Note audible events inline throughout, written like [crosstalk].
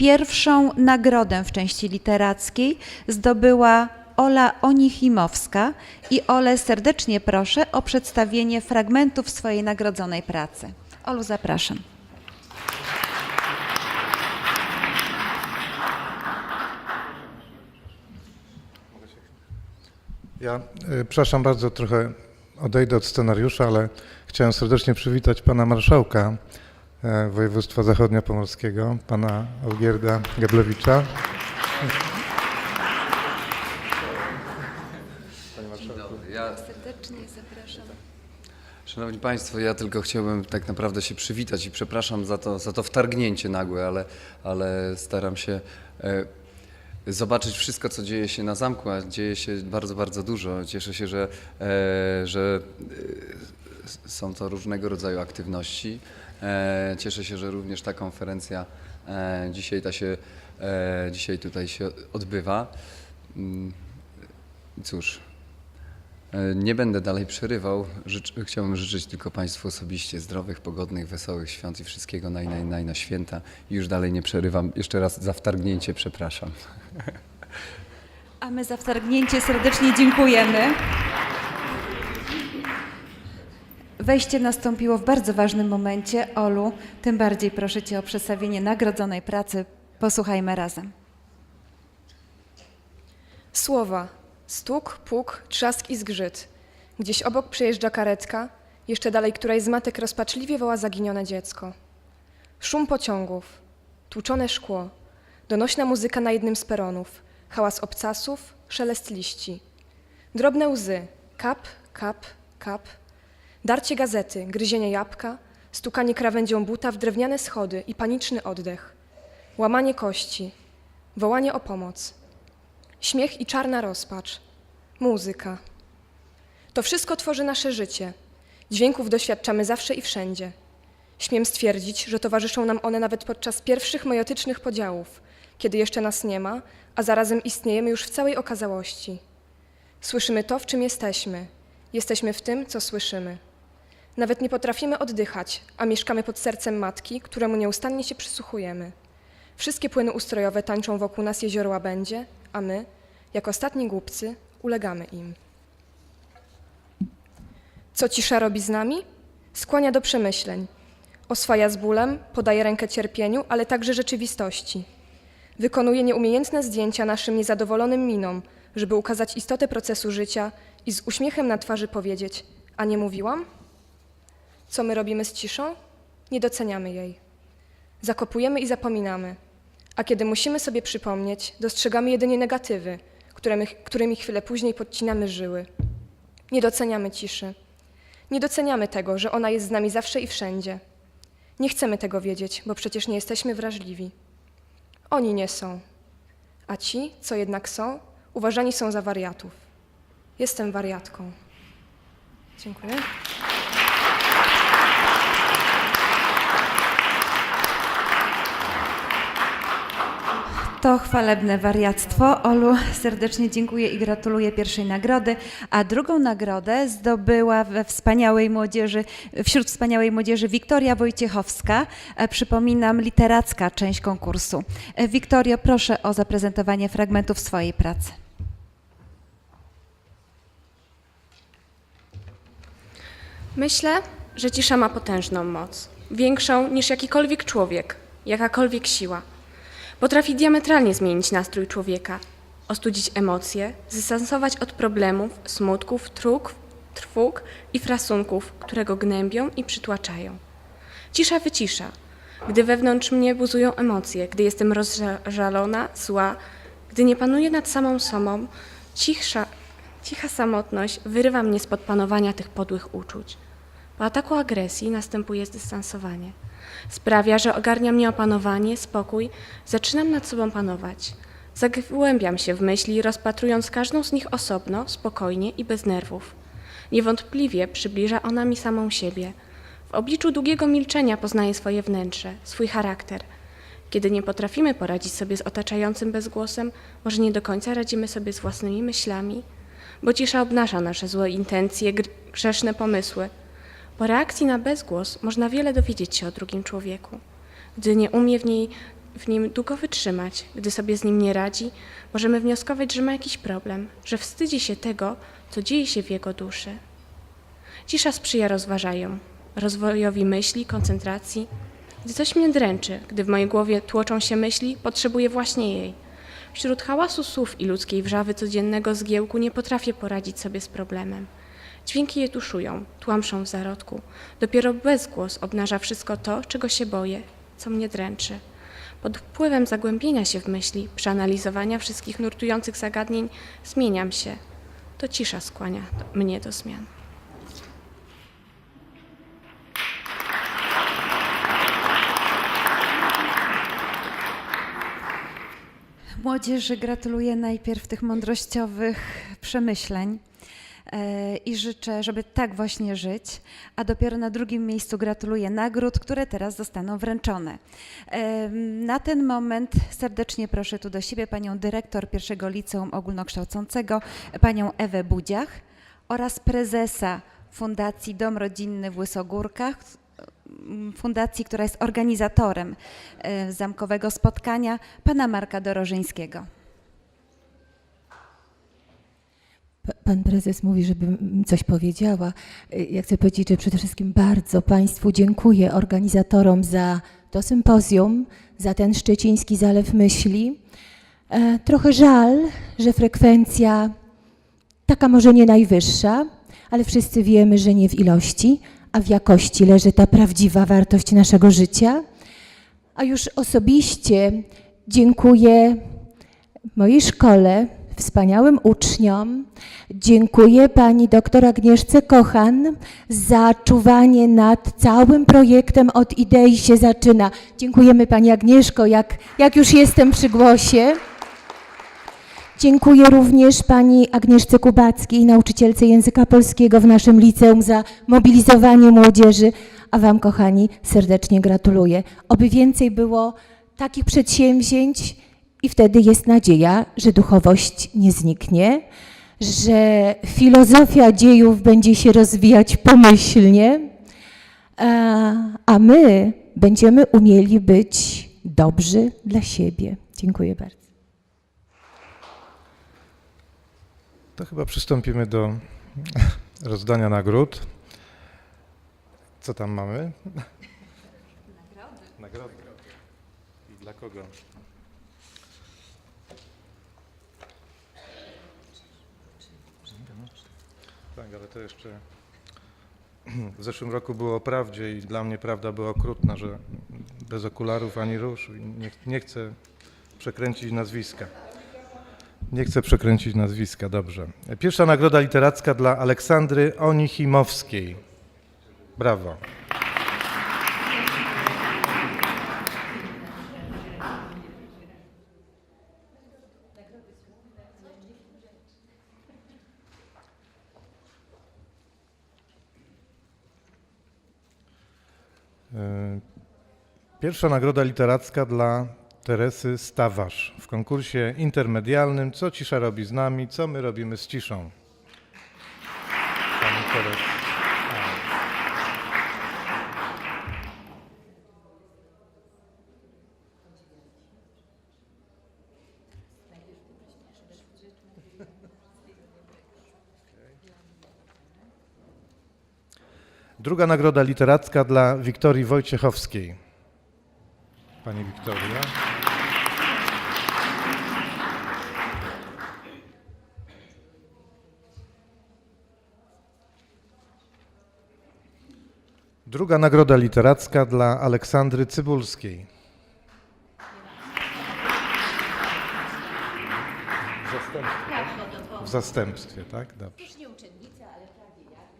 Pierwszą nagrodę w części literackiej zdobyła Ola Onichimowska i Ole serdecznie proszę o przedstawienie fragmentów swojej nagrodzonej pracy. Olu, zapraszam. Ja y, przepraszam bardzo, trochę odejdę od scenariusza, ale chciałem serdecznie przywitać pana marszałka województwa zachodniopomorskiego, pana Olgierda Gablewicza. Ja, Serdecznie zapraszam. szanowni Państwo, ja tylko chciałbym tak naprawdę się przywitać i przepraszam za to, za to wtargnięcie nagłe, ale, ale staram się e, zobaczyć wszystko, co dzieje się na zamku, a dzieje się bardzo, bardzo dużo. Cieszę się, że, e, że e, są to różnego rodzaju aktywności. E, cieszę się, że również ta konferencja e, dzisiaj, ta się, e, dzisiaj tutaj się odbywa. Mm, Cóż, Nie będę dalej przerywał. Życz, chciałbym życzyć tylko Państwu osobiście zdrowych, pogodnych, wesołych świąt i wszystkiego naj, naj, naj na święta. Już dalej nie przerywam. Jeszcze raz za wtargnięcie przepraszam. A my za wtargnięcie serdecznie dziękujemy. Wejście nastąpiło w bardzo ważnym momencie. Olu, tym bardziej proszę Cię o przedstawienie nagrodzonej pracy. Posłuchajmy razem. Słowa. Stuk, puk, trzask i zgrzyt. Gdzieś obok przejeżdża karetka, jeszcze dalej której z matek rozpaczliwie woła zaginione dziecko. Szum pociągów, tłuczone szkło, donośna muzyka na jednym z peronów, hałas obcasów, szelest liści. Drobne łzy, kap, kap, kap. Darcie gazety, gryzienie jabłka, stukanie krawędzią buta w drewniane schody i paniczny oddech. Łamanie kości, wołanie o pomoc. Śmiech i czarna rozpacz. Muzyka. To wszystko tworzy nasze życie. Dźwięków doświadczamy zawsze i wszędzie. Śmiem stwierdzić, że towarzyszą nam one nawet podczas pierwszych mejotycznych podziałów, kiedy jeszcze nas nie ma, a zarazem istniejemy już w całej okazałości. Słyszymy to, w czym jesteśmy. Jesteśmy w tym, co słyszymy. Nawet nie potrafimy oddychać, a mieszkamy pod sercem matki, któremu nieustannie się przysłuchujemy. Wszystkie płyny ustrojowe tańczą wokół nas jezioro łabędzie, a my, jak ostatni głupcy, ulegamy im. Co cisza robi z nami? Skłania do przemyśleń. Oswaja z bólem, podaje rękę cierpieniu, ale także rzeczywistości. Wykonuje nieumiejętne zdjęcia naszym niezadowolonym minom, żeby ukazać istotę procesu życia i z uśmiechem na twarzy powiedzieć: A nie mówiłam? Co my robimy z ciszą? Nie doceniamy jej. Zakopujemy i zapominamy. A kiedy musimy sobie przypomnieć, dostrzegamy jedynie negatywy, którymi, którymi chwilę później podcinamy żyły. Nie doceniamy ciszy. Nie doceniamy tego, że ona jest z nami zawsze i wszędzie. Nie chcemy tego wiedzieć, bo przecież nie jesteśmy wrażliwi. Oni nie są. A ci, co jednak są, uważani są za wariatów. Jestem wariatką. Dziękuję. To chwalebne wariactwo. Olu, serdecznie dziękuję i gratuluję pierwszej nagrody. A drugą nagrodę zdobyła we wspaniałej młodzieży, wśród wspaniałej młodzieży Wiktoria Wojciechowska. E, Przypominam, literacka część konkursu. E, Wiktorio, proszę o zaprezentowanie fragmentów swojej pracy. Myślę, że cisza ma potężną moc, większą niż jakikolwiek człowiek, jakakolwiek siła. Potrafi diametralnie zmienić nastrój człowieka, ostudzić emocje, zdystansować od problemów, smutków, trug, trwóg i frasunków, które go gnębią i przytłaczają. Cisza wycisza, gdy wewnątrz mnie buzują emocje, gdy jestem rozżalona, zła, gdy nie panuję nad samą sobą, cicha, samotność wyrywa mnie spod panowania tych podłych uczuć. Po ataku agresji następuje zdystansowanie. Sprawia, że ogarnia mnie opanowanie, spokój, zaczynam nad sobą panować. Zagłębiam się w myśli, rozpatrując każdą z nich osobno, spokojnie i bez nerwów. Niewątpliwie przybliża ona mi samą siebie. W obliczu długiego milczenia poznaję swoje wnętrze, swój charakter. Kiedy nie potrafimy poradzić sobie z otaczającym bezgłosem, może nie do końca radzimy sobie z własnymi myślami, bo cisza obnaża nasze złe intencje, gr- grzeszne pomysły. Po reakcji na bezgłos można wiele dowiedzieć się o drugim człowieku. Gdy nie umie w niej w nim długo wytrzymać. Gdy sobie z nim nie radzi, możemy wnioskować, że ma jakiś problem, że wstydzi się tego, co dzieje się w jego duszy. Cisza sprzyja rozważaniom, rozwojowi myśli, koncentracji. Gdy coś mnie dręczy, gdy w mojej głowie tłoczą się myśli, potrzebuję właśnie jej. Wśród hałasu słów i ludzkiej wrzawy codziennego zgiełku nie potrafię poradzić sobie z problemem. Dźwięki je tuszują, tłamszą w zarodku. Dopiero bezgłos obnaża wszystko to, czego się boję, co mnie dręczy. Pod wpływem zagłębienia się w myśli, przeanalizowania wszystkich nurtujących zagadnień, zmieniam się. To cisza skłania mnie do zmian. Młodzieży gratuluję najpierw tych mądrościowych przemyśleń i życzę, żeby tak właśnie żyć, a dopiero na drugim miejscu gratuluję nagród, które teraz zostaną wręczone. E, Na ten moment serdecznie proszę tu do siebie panią dyrektor pierwszego liceum ogólnokształcącego, panią Ewę Budziach oraz prezesa Fundacji Dom Rodzinny w Łysogórkach, fundacji, która jest organizatorem e, zamkowego spotkania, pana Marka Dorożyńskiego. Pan prezes mówi, żebym coś powiedziała. Ja chcę powiedzieć, że przede wszystkim bardzo Państwu dziękuję organizatorom za to sympozjum, za ten szczeciński zalew myśli. E, Trochę żal, że frekwencja taka może nie najwyższa, ale wszyscy wiemy, że nie w ilości, a w jakości leży ta prawdziwa wartość naszego życia. A już osobiście dziękuję mojej szkole, wspaniałym uczniom. Dziękuję pani doktor Agnieszce Kochan za czuwanie nad całym projektem. Od idei się zaczyna. Dziękujemy pani Agnieszko, jak, jak już jestem przy głosie. Dziękuję również pani Agnieszce Kubackiej, nauczycielce języka polskiego w naszym liceum za mobilizowanie młodzieży, a wam kochani serdecznie gratuluję. Oby więcej było takich przedsięwzięć i wtedy jest nadzieja, że duchowość nie zniknie, że filozofia dziejów będzie się rozwijać pomyślnie, a- my będziemy umieli być dobrzy dla siebie. Dziękuję bardzo. To chyba przystąpimy do [laughs] rozdania nagród. Co tam mamy? Nagrody. Nagrody. I dla kogo? Tak, ale to jeszcze w zeszłym roku było o prawdzie i dla mnie prawda była okrutna, że bez okularów ani róż nie, nie chcę przekręcić nazwiska. Nie chcę przekręcić nazwiska, dobrze. Pierwsza nagroda literacka dla Aleksandry Onichimowskiej. Brawo. Pierwsza nagroda literacka dla Teresy Stawarz w konkursie intermedialnym Co cisza robi z nami, co my robimy z ciszą. Pani. Druga nagroda literacka dla Wiktorii Wojciechowskiej. Pani Wiktoria. Druga nagroda literacka dla Aleksandry Cybulskiej. W zastępstwie, tak? W zastępstwie, tak? Dobrze. Dla Katarzyny Staszek. Ale nauczycielka się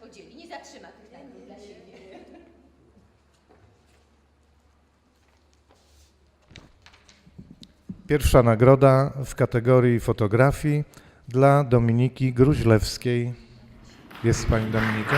podzieli, nie zatrzyma tych nagród dla siebie. Pierwsza nagroda w kategorii fotografii dla Dominiki Gruźlewskiej. Jest pani Dominika?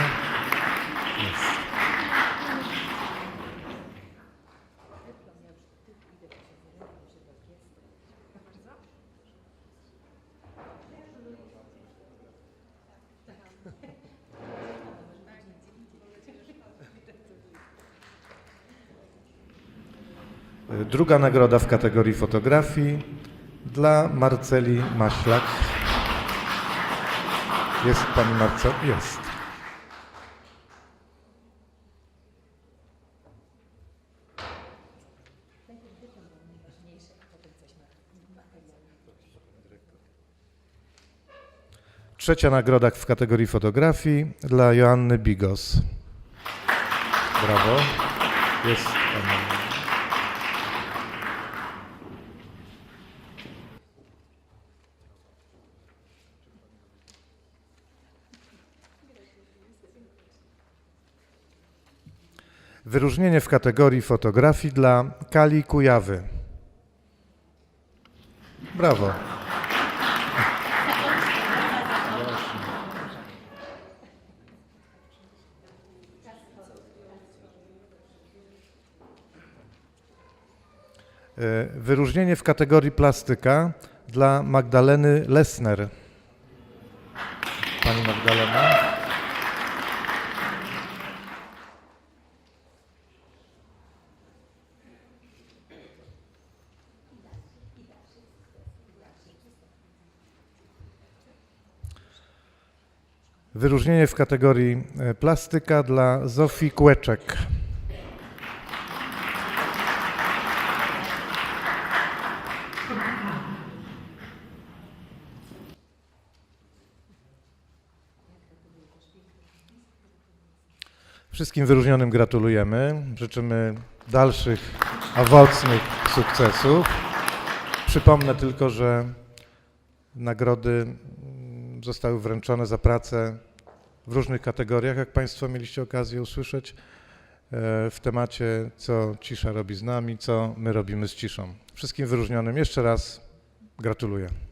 Druga nagroda w kategorii fotografii dla Marceli Maślak. Jest pani Marcel? Jest. Trzecia nagroda w kategorii fotografii dla Joanny Bigos. Brawo. Jest pani. Wyróżnienie w kategorii fotografii dla Kali Kujawy. Brawo. E, Wyróżnienie w kategorii plastyka dla Magdaleny Lesner. Pani Magdalena. Wyróżnienie w kategorii e, plastyka dla Zofii Kłeczek. Wszystkim wyróżnionym gratulujemy. Życzymy dalszych owocnych sukcesów. Przypomnę tylko, że nagrody mm, zostały wręczone za pracę w różnych kategoriach, jak Państwo mieliście okazję usłyszeć, e, w temacie co cisza robi z nami, co my robimy z ciszą. Wszystkim wyróżnionym jeszcze raz gratuluję.